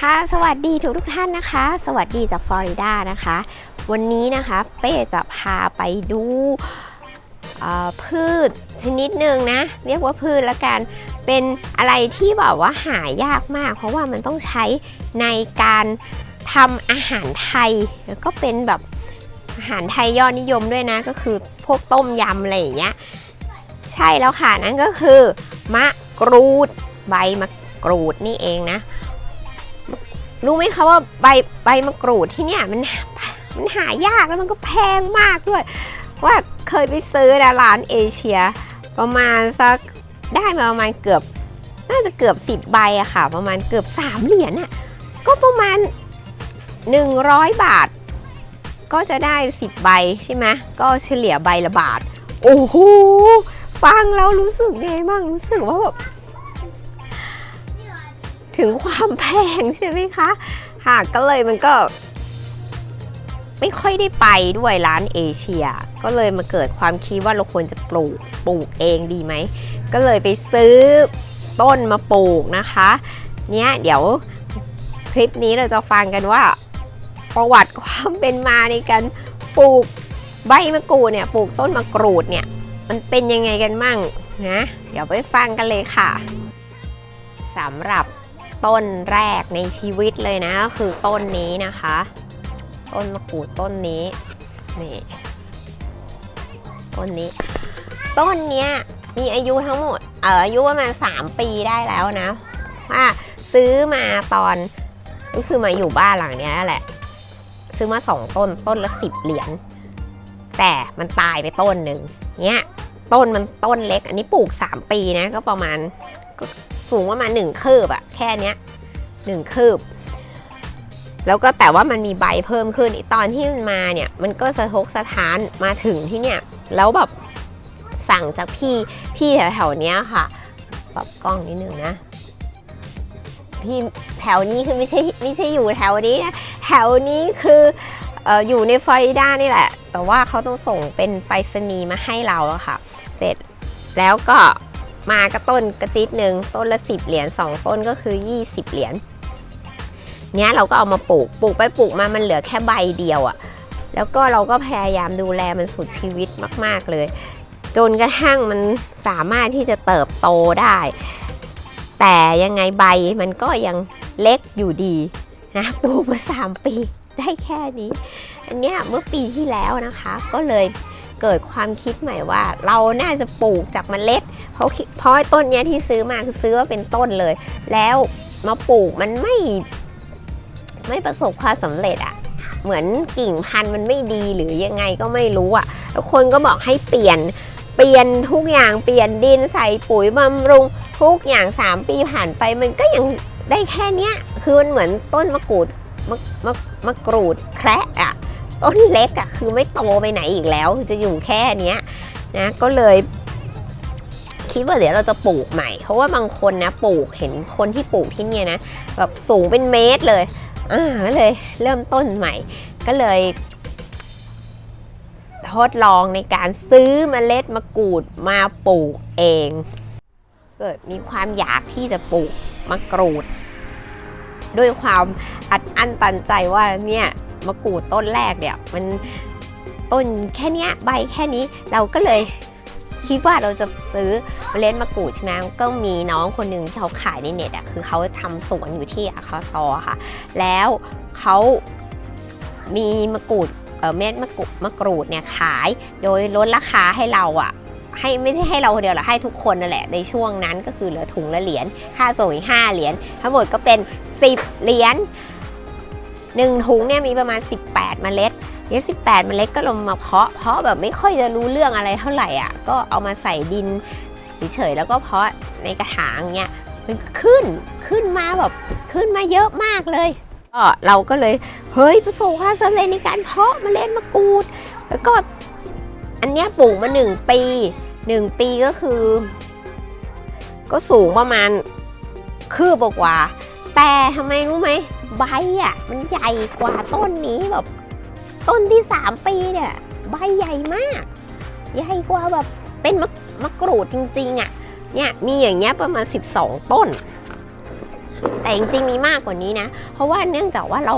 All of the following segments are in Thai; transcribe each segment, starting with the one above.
ค่ะสวัสดีทุกทุกท่านนะคะ สวัสดีจากฟลอริดานะคะ วันนี้นะคะเป้จะพาไปดูพืชชนิดหนึ่งนะ เรียกว่าพืชละกันเป็นอะไรที่แบบว่าหายากมาก เพราะว่ามันต้องใช้ในการทำอาหารไทยแล้วก็เป็นแบบอาหารไทยยอดนิยมด้วยนะ ก็คือพวกต้มยำอะไรอย่างเงี้ยใช่แล้วค่ะนั่นก็คือ มะกรูดใบมะกรูดนี่เองนะ รู้ไหมคะว่าใบใบมะกรูดที่เนี่ยมันมันหายากแล้วมันก็แพงมากด้วย ว่าเคยไปซื้อนะร้านเอเชีย ประมาณสักได้มาประมาณเกือบ น่าจะเกือบ 10 ใบอะค่ะ ประมาณเกือบ 3 เหรียญอะก็ประมาณ 100 บาท ก็จะได้ 10 ใบใช่ไหมก็เฉลี่ยใบละบาท โอ้โหฟังแล้วรู้สึกไงบ้างรู้สึกว่าแบบ ถึงความแพงใช่ไหมคะหากก็เลยมันก็ ไม่ค่อยได้ไปด้วยร้านเอเชีย ก็เลยมาเกิดความคิดว่าเราควรจะปลูกปลูกเองดีไหม ก็เลยไปซื้อต้นมาปลูกนะคะ เนี้ยเดี๋ยวคลิปนี้เราจะฟังกันว่า ประวัติความเป็นมาในการปลูกใบมะกรูดเนี่ยปลูกต้นมะกรูดเนี่ย มันเป็นยังไงกันมั่งนะ เดี๋ยวไปฟังกันเลยค่ะสำหรับ ต้นแรกในชีวิตเลยนะก็คือต้นนี้นะคะ ต้นมะกรูดต้นนี้นี่ต้นนี้ ต้นเนี้ยมีอายุทั้งหมดเอ่ออายุประมาณ3ปีได้แล้วนะว่าซื้อมาตอนก็คือมาอยู่บ้านหลังนี้แหละ ซื้อมาสองต้นต้นละสิบเหรียญแต่มันตายไปต้นหนึ่งเนี้ยต้นมันต้นเล็ก อันนี้ปลูก 3 ปีนะก็ประมาณก็ สูงประมาณหนึ่งคืบอะแค่เนี้ยหนึ่งคืบ แล้วก็แต่ว่ามันมีใบเพิ่มขึ้นตอนที่มันมาเนี่ยมันก็สะทกสะท้านมาถึงที่เนี่ยแล้วแบบสั่งจากพี่พี่แถวๆเนี้ยค่ะปรับกล้องนิดนึงนะพี่แถวนี้คือไม่ใช่ไม่ใช่อยู่แถวนี้นะแถวนี้คืออออยู่ในฟลอริดานี่แหละ แต่ว่าเขาต้องส่งเป็นไปรษณีย์มาให้เราอะค่ะ เสร็จแล้วก็ มากระต้นกระจิตหนึ่งต้นละ 10 เหรียญ2ต้นก็คือ 20 เหรียญเนี้ยเราก็เอามาปลูกปลูกไปปลูกมามันเหลือแค่ใบเดียวอะแล้วก็เราก็พยายามดูแลมันสุดชีวิตมาก ๆ เลย จนกระทั่งมันสามารถที่จะเติบโตได้ แต่ยังไงใบมันก็ยังเล็กอยู่ดีนะปลูกมาสามปีได้แค่นี้ อันเนี้ยเมื่อปีที่แล้วนะคะก็เลย เกิดความคิดใหม่ว่า เราน่าจะปลูกจากเมล็ด เพราะเพราะต้นเนี้ยที่ซื้อมาคือซื้อว่าเป็นต้นเลย แล้วมาปลูกมันไม่ไม่ประสบความสำเร็จอะเหมือนกิ่งพันธุ์มันไม่ดีหรือยังไงก็ไม่รู้อะแล้วคนก็บอกให้เปลี่ยนเปลี่ยนทุกอย่างเปลี่ยนดินใส่ปุ๋ยบำรุงทุกอย่าง 3 ปีผ่านไปมันก็ยังได้แค่เนี้ยคือมันเหมือนต้นมะกรูดมะมะมะกรูดแคระอะ ต้นเล็กอะคือไม่โตไปไหนอีกแล้วคือจะอยู่แค่เนี้ยนะก็เลยคิดว่าเดี๋ยวเราจะปลูกใหม่ เพราะว่าบางคนนะปลูกเห็นคนที่ปลูกที่เนี่ยนะแบบสูงเป็นเมตรเลยอ่าก็เลยเริ่มต้นใหม่ ก็เลยทดลองในการซื้อเมล็ดมะกรูดมาปลูกเอง เกิดมีความอยากที่จะปลูกมะกรูด ด้วยความอัดอั้นตันใจว่าเนี่ย มะกรูดต้นแรกเนี่ยมันต้นแค่นี้ใบแค่นี้เราก็เลยคิดว่าเราจะซื้อเมล็ดมะกรูดใช่ไหมก็มีน้องคนหนึ่งที่เขาขายในเน็ตอะคือเขาทำสวนอยู่ที่อาคาซอค่ะ แล้วเขามีมะกรูดเเม็ดมะกรูดมะกรูดเนี่ยขายโดยลดราคาให้เราอะให้ไม่ใช่ให้เราคนเดียวหรอกให้ทุกคนนั่นแหละในช่วงนั้นก็คือเหลือถุงละเหรียญค่าส่งอีก5เหรียญทั้งหมดก็เป็น 10 เหรียญ หนึ่งถุงเนี่ยมีประมาณ 18 เมล็ดเนี่ย18เมล็ดก็ลงมาเพาะ เพาะแบบไม่ค่อยจะรู้เรื่องอะไรเท่าไหร่อะ ก็เอามาใส่ดินเฉยๆแล้วก็เพาะในกระถางเนี่ยมันขึ้นขึ้นมาแบบขึ้นมาเยอะมากเลยก็เราก็เลยเฮ้ยประสบความสำเร็จในการเพาะเมล็ดมะกรูด แล้วก็อันเนี้ยปลูกมาหนึ่งปีหนึ่งปีก็คือ ก็สูงประมาณคืบกว่า แต่ทำไมรู้ไหม ใบอะมันใหญ่กว่าต้นนี้แบบ ต้นที่สามปีเนี่ยใบใหญ่มาก ใหญ่กว่าแบบเป็นมะมะกรูดจริงๆอะเนี่ยมีอย่างเงี้ยประมาณ 12 ต้น แต่จริงๆมีมากกว่านี้นะ เพราะว่าเนื่องจากว่าเรา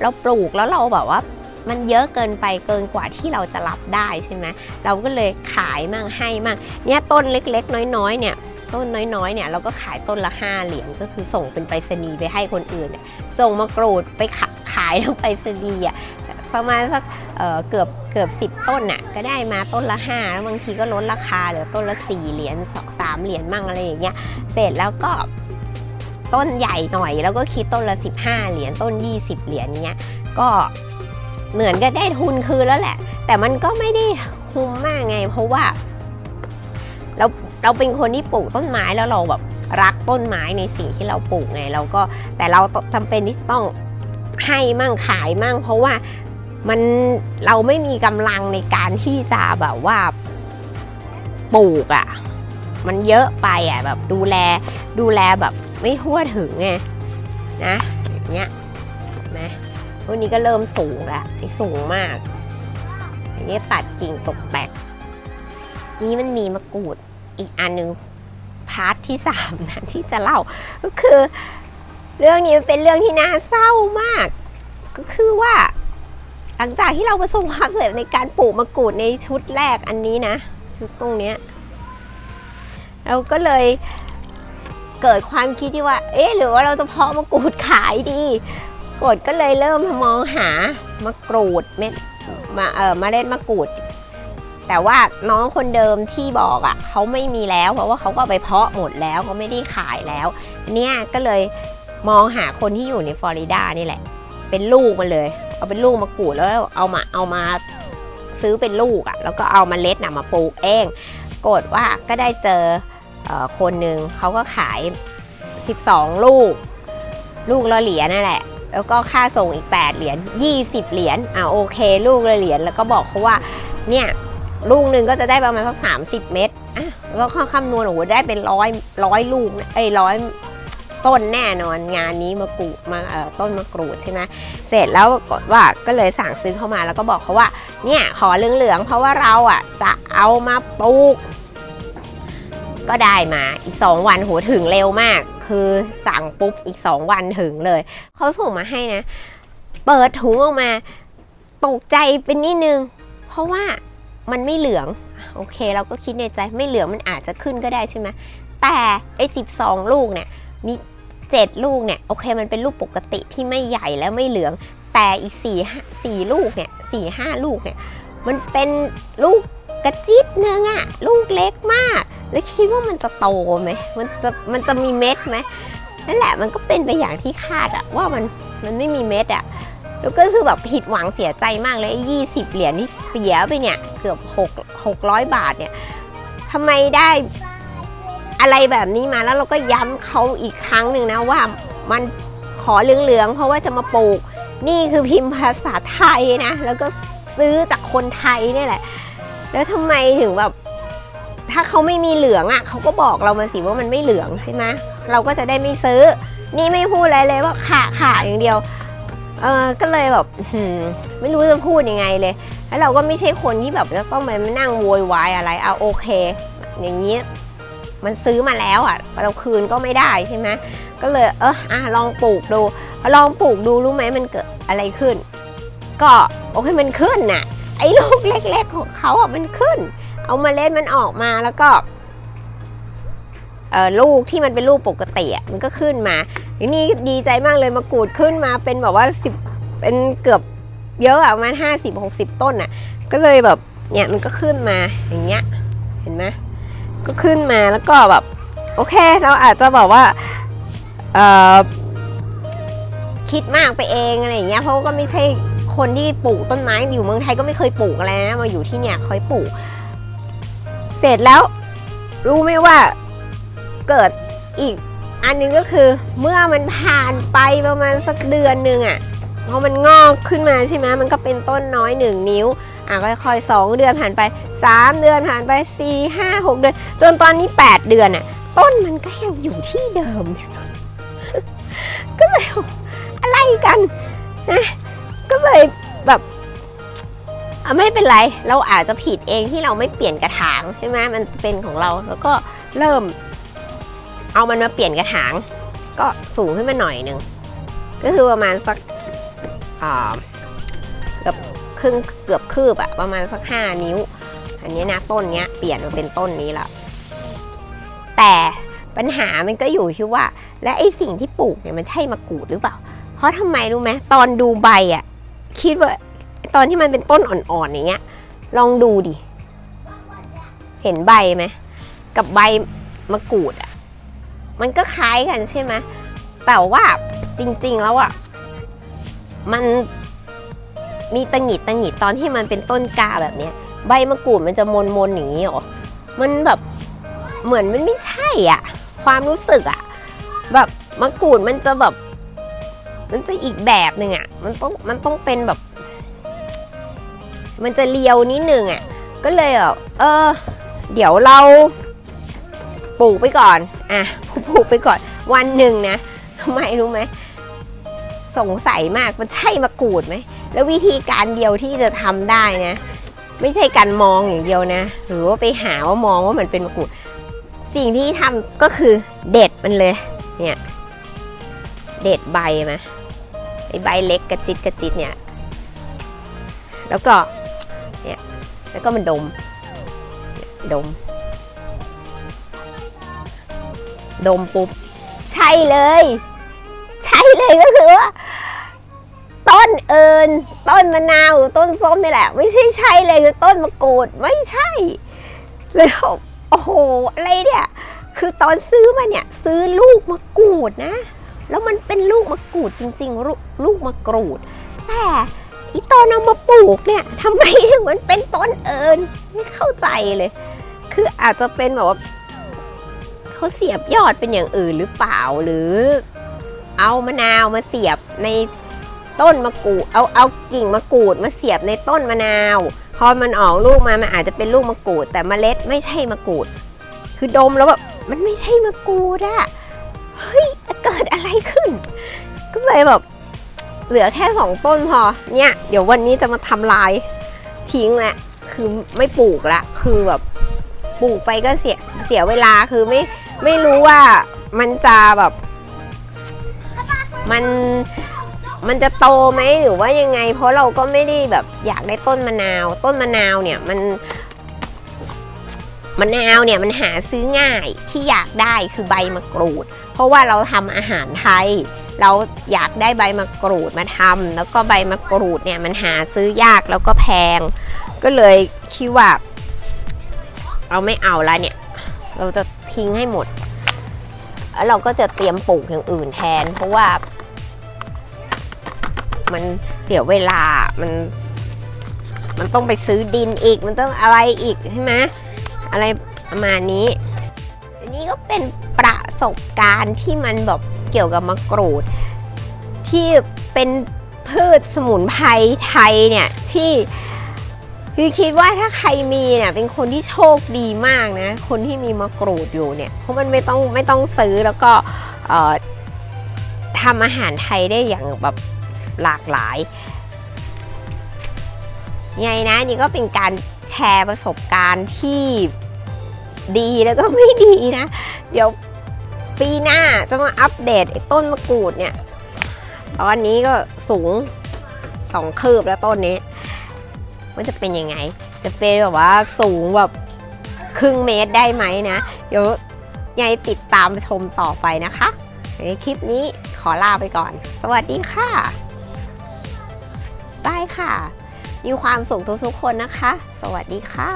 เราปลูกแล้วเราแบบว่ามันเยอะเกินไปเกินกว่าที่เราจะรับได้ใช่ไหมเราก็เลยขายมั่งให้มั่งเนี่ยต้นเล็กๆ น้อยๆเนี่ย ต้นน้อยๆเนี่ยเราก็ขายต้นละ 5 เหรียญก็คือส่งเป็นไปรษณีย์ไปให้คนอื่นเนี่ยส่งมากรูดไปขาขายทางไปรษณีย์อะประมาณสักเอ่อเกือบเกือบสิบต้นน่ะก็ได้มาต้นละ5แล้วบางทีก็ลดราคาเหลือต้นละ 4 เหรียญสองสามเหรียญมั่งอะไรอย่างเงี้ยเสร็จแล้วก็ต้นใหญ่หน่อยแล้วก็คิดต้นละ 15 เหรียญต้น 20 เหรียญเงี้ยก็เหมือนก็ได้ทุนคืนแล้วแหละ แต่มันก็ไม่ได้คุ้มมากไง เพราะว่า เรา เราเป็นคนที่ปลูกต้นไม้แล้วเราแบบรักต้นไม้ในสิ่งที่เราปลูกไงเราก็แต่เราจำเป็นที่จะต้องให้มั่งขายมั่ง เพราะว่ามันเราไม่มีกำลังในการที่จะแบบว่าปลูกอะ่ะมันเยอะไปอะแบบดูแลดูแลแบบไม่ทั่วถึงไงนะอย่างเงี้ยนะวันนี้ก็เริ่มสูงล้วสูงมาก อันนี้ตัดกิ่งตกแต่งนี่มันมีมะกรูด อีกอันหนึ่งพาร์ทที่สามนะที่จะเล่า ก็คือ เรื่องนี้เป็นเรื่องที่น่าเศร้ามาก ก็คือว่า หลังจากที่เราประสบความสำเร็จในการปลูกมะกรูดในชุดแรกอันนี้นะ ชุดตรงเนี้ยเราก็เลยเกิดความคิดที่ว่า เอ๊ะหรือว่าเราจะเพาะมะกรูดขายดีกดก็เลยเริ่มมองหามะกรูดเม็ดมาเออมาเล็ดมะกรูด แต่ว่าน้องคนเดิมที่บอกอะ่ะเขาไม่มีแล้ว เพราะว่าเขาก็ไปเพาะหมดแล้วเขาไม่ได้ขายแล้ว เนี่ยก็เลยมองหาคนที่อยู่ในฟลอริดานี่แหละ เป็นลูกมาเลย เอาเป็นลูกมะกรูดแล้วเอามาเอามาซื้อเป็นลูกอะ่ะ แล้วก็เอามาเล็ดน่ะมาปลูกเองกดว่าก็ได้เจอเอ่อคนหนึ่งเขาก็ขาย 12 ลูก ลูกละเหรียญนั่นแหละ แล้วก็ค่าส่งอีก 8 เหรียญ20 เหรียญอ่าโอเค ลูกละเหรียญแล้วก็บอกเขาว่าเนี่ย ลูกหนึ่งก็จะได้ประมาณสัก30เม็ดอะแล้วก็คำนวณโอ้โหได้เป็นร้อยร้อยลูกเอ้ร้อยต้นแน่นอนงานนี้มากรูดมาเอ่อต้นมะกรูดใช่ไหมเสร็จแล้วกฏว่าก็เลยสั่งซื้อเข้ามาแล้วก็บอกเขาว่า เนี่ยขอเหลืองๆเพราะว่าเราอะจะเอามาปลูก ก็ได้มาอีก 2 วันโหถึงเร็วมาก คือสั่งปุ๊บอีก 2 วันถึงเลยเขาส่งมาให้นะ เปิดถุงออกมา ตกใจเป็นนิดนึง เพราะว่า มันไม่เหลืองโอเค เราก็คิดในใจไม่เหลืองมันอาจจะขึ้นก็ได้ใช่ไหมแต่ไอ้12ลูกเนี่ยมี7ลูกเนี่ยโอเคมันเป็นลูกปกติที่ไม่ใหญ่แล้วไม่เหลือง แต่อีก4 4ลูกเนี่ย4 5ลูกเนี่ยมันเป็นลูกกระจิบเนื้องอะลูกเล็กมาก แล้วคิดว่ามันจะโตไหมมันจะมันจะมีเม็ดไหมนั่นแหละมันก็เป็นไปอย่างที่คาดอะว่ามันมันไม่มีเม็ดอะ แล้วก็คือแบบผิดหวังเสียใจมากเลยไอ้ยี่สิบเหรียญที่เสียไปเนี่ยเกือบหกหกร้อยบาทเนี่ยทำไมได้อะไรแบบนี้มาแล้วเราก็ย้ำเขาอีกครั้งหนึ่งนะว่ามันขอเหลืองๆเพราะว่าจะมาปลูก นี่คือพิมพ์ภาษาไทยนะ แล้วก็ซื้อจากคนไทยนี่แหละ แล้วทำไมถึงแบบ ถ้าเขาไม่มีเหลืองอะ่ะเขาก็บอกเรามาสิว่ามันไม่เหลืองใช่ไหมเราก็จะได้ไม่ซื้อ นี่ไม่พูดอะไรเลยว่าขาขาอย่างเดียว เออก็เลยแบบไม่รู้จะพูดยังไงเลย แล้วเราก็ไม่ใช่คนที่แบบจะต้องมานั่งโวยวายอะไรเอาโอเค อย่างนี้มันซื้อมาแล้วอะเราคืนก็ไม่ได้ใช่ไหมก็เลยเอออะลองปลูกดูลองปลูกดูรู้ไหมมันเกิดอะไรขึ้น ก็โอเคมันขึ้นน่ะไอ้ลูกเล็ก ๆ ของเขาอะมันขึ้น เอามาเล่นมันออกมาแล้วก็ ลูกที่มันเป็นลูกปกติอะมันก็ขึ้นมาทีนี้ดีใจมากเลยมากรูดขึ้นมาเป็นแบบว่าสิบเป็นเกือบเยอะอะประมาณห้าสิบหกสิบต้นอะก็เลยแบบเนี่ยมันก็ขึ้นมาอย่างเงี้ยเห็นไหมก็ขึ้นมาแล้วก็แบบโอเคเราอาจจะแบบว่าคิดมากไปเองอะไรอย่างเงี้ยเพราะว่าก็ไม่ใช่คนที่ปลูกต้นไม้อยู่เมืองไทยก็ไม่เคยปลูกอะไรนะมาอยู่ที่เนี่ยคอยปลูก เสร็จแล้วรู้ไหมว่า เกิดอีกอันหนึงก็คือเมื่อมันผ่านไปประมาณสักเดือนหนึ่งอะ่ะพอมันงอกขึ้นมาใช่ไหมมันก็เป็นต้นน้อยหนึ่งนิ้วอะค่อยๆสองเดือนผ่านไปสามเดือนผ่านไปสี่ห้าหกเดือน จนตอนนี้แปดเดือนอะ่ะต้นมันก็ยังอยู่ที่เดิมเนี่ยก็เลยอะไรกันนะก็เลยแบบไม่เป็นไร เราอาจจะผิดเองที่เราไม่เปลี่ยนกระถางใช่ไหมมันเป็นของเราแล้วก็เริ่ม เอามันมาเปลี่ยนกระถาง ก็สูงขึ้นมาหน่อยหนึ่งก็คือประมาณสักเกือบครึ่งเกือบคืบอะประมาณสักห้านิ้ว อันนี้นะต้นเนี้ยเปลี่ยนมาเป็นต้นนี้ละแต่ปัญหามันก็อยู่ที่ว่า และไอสิ่งที่ปลูกเนี่ยมันใช่มะกรูดหรือเปล่า เพราะทำไมรู้ไหมตอนดูใบอะคิดว่าตอนที่มันเป็นต้นอ่อนๆอย่างเงี้ย ลองดูดิ เห็นใบไหมกับใบมะกรูดอะ มันก็คล้ายกันใช่ไหมแต่ว่าจริงๆแล้วอะมันมีตังหิดตังหิดตอนที่มันเป็นต้นกาแบบเนี้ย ใบมะกรูดมันจะมนมนอย่างนี้หรอมันแบบเหมือนมันไม่ใช่อะ ความรู้สึกอะ แบบมะกรูดมันจะแบบ มันจะอีกแบบหนึ่งอะ มันต้องมันต้องเป็นแบบ มันจะเลียวนิดนึงอะ ก็เลยแบบเออ เดี๋ยวเรา ปลูกไปก่อน อะปลูกไปก่อน วันหนึ่งนะทำไมรู้ไหมสงสัยมากมันใช่มะกรูดไหม แล้ววิธีการเดียวที่จะทำได้นะ ไม่ใช่การมองอย่างเดียวนะ หรือว่าไปหาว่ามองว่ามันเป็นมะกรูด สิ่งที่ทำก็คือเด็ดมันเลย เนี่ย เด็ดใบมาไอใบเล็กกระจิตกระจิตเนี่ย แล้วก็ เนี่ย แล้วก็มันดม ดม ดมปุ๊บ ใช่เลย ใช่เลยก็คือว่าต้นเอิญต้นมะนาวหรือต้นส้มนี่แหละ ไม่ใช่ใช่เลยคือต้นมะกรูดไม่ใช่แล้วโอ้โหอะไรเนี่ยคือตอนซื้อมาเนี่ย ซื้อลูกมะกรูดนะ แล้วมันเป็นลูกมะกรูดจริงๆลูกลูกมะกรูด แต่อีตอนเอามาปลูกเนี่ยทำไมถึงมันเป็นต้นเอิญไม่เข้าใจเลย คืออาจจะเป็นแบบว่า เขาเสียบยอดเป็นอย่างอื่นหรือเปล่าหรือ เอามะนาวมาเสียบในต้นมะกรูดเอาเอากิ่งมะกรูดมาเสียบในต้นมะนาวพอมันออกลูกมามันอาจจะเป็นลูกมะกรูด แต่เมล็ดไม่ใช่มะกรูด คือดมแล้วแบบมันไม่ใช่มะกรูดอะเฮ้ยเกิดอะไรขึ้น ก็เลยแบบเหลือแค่สองต้นพอเนี่ย เดี๋ยววันนี้จะมาทำลายทิ้งแหละคือไม่ปลูกละ คือแบบปลูกไปก็เสียเสียเวลาคือไม่ ไม่รู้ว่ามันจะแบบ มันมันจะโตไหมหรือว่ายังไง เพราะเราก็ไม่ได้แบบอยากได้ต้นมะนาว ต้นมะนาวเนี่ยมันมะนาวเนี่ยมันหาซื้อง่ายที่อยากได้คือใบมะกรูด เพราะว่าเราทำอาหารไทย เราอยากได้ใบมะกรูดมาทำแล้วก็ใบมะกรูดเนี่ยมันหาซื้อยากแล้วก็แพง ก็เลยคิดว่า เราไม่เอาละเนี่ย เราจะ ทิ้งให้หมด แล้วเราก็จะเตรียมปลูกอย่างอื่นแทน เพราะว่า มันเสียเวลา มัน มันต้องไปซื้อดินอีก มันต้องอะไรอีกใช่ไหมอะไรประมาณนี้อันนี้ก็เป็นประสบการณ์ที่มันแบบเกี่ยวกับมะกรูด ที่เป็นพืชสมุนไพรไทยเนี่ยที่ คือคิดว่าถ้าใครมีเนี่ยเป็นคนที่โชคดีมากนะ คนที่มีมะกรูดอยู่เนี่ยเพราะมันไม่ต้องไม่ต้องซื้อแล้วก็ทำอาหารไทยได้อย่างแบบหลากหลายไงนะนี่ก็เป็นการแชร์ประสบการณ์ที่ดีแล้วก็ไม่ดีนะ เดี๋ยวปีหน้าจะมาอัปเดตต้นมะกรูดเนี่ย ตอนนี้ก็สูงสองคืบแล้วต้นนี้ ว่าจะเป็นยังไง จะเป็นแบบว่าสูงแบบครึ่งเมตรได้ไหมนะ เดี๋ยวยังไงติดตามชมต่อไปนะคะในคลิปนี้ขอลาไปก่อน สวัสดีค่ะบายค่ะ มีความสุขทุกๆคนนะคะ สวัสดีค่ะ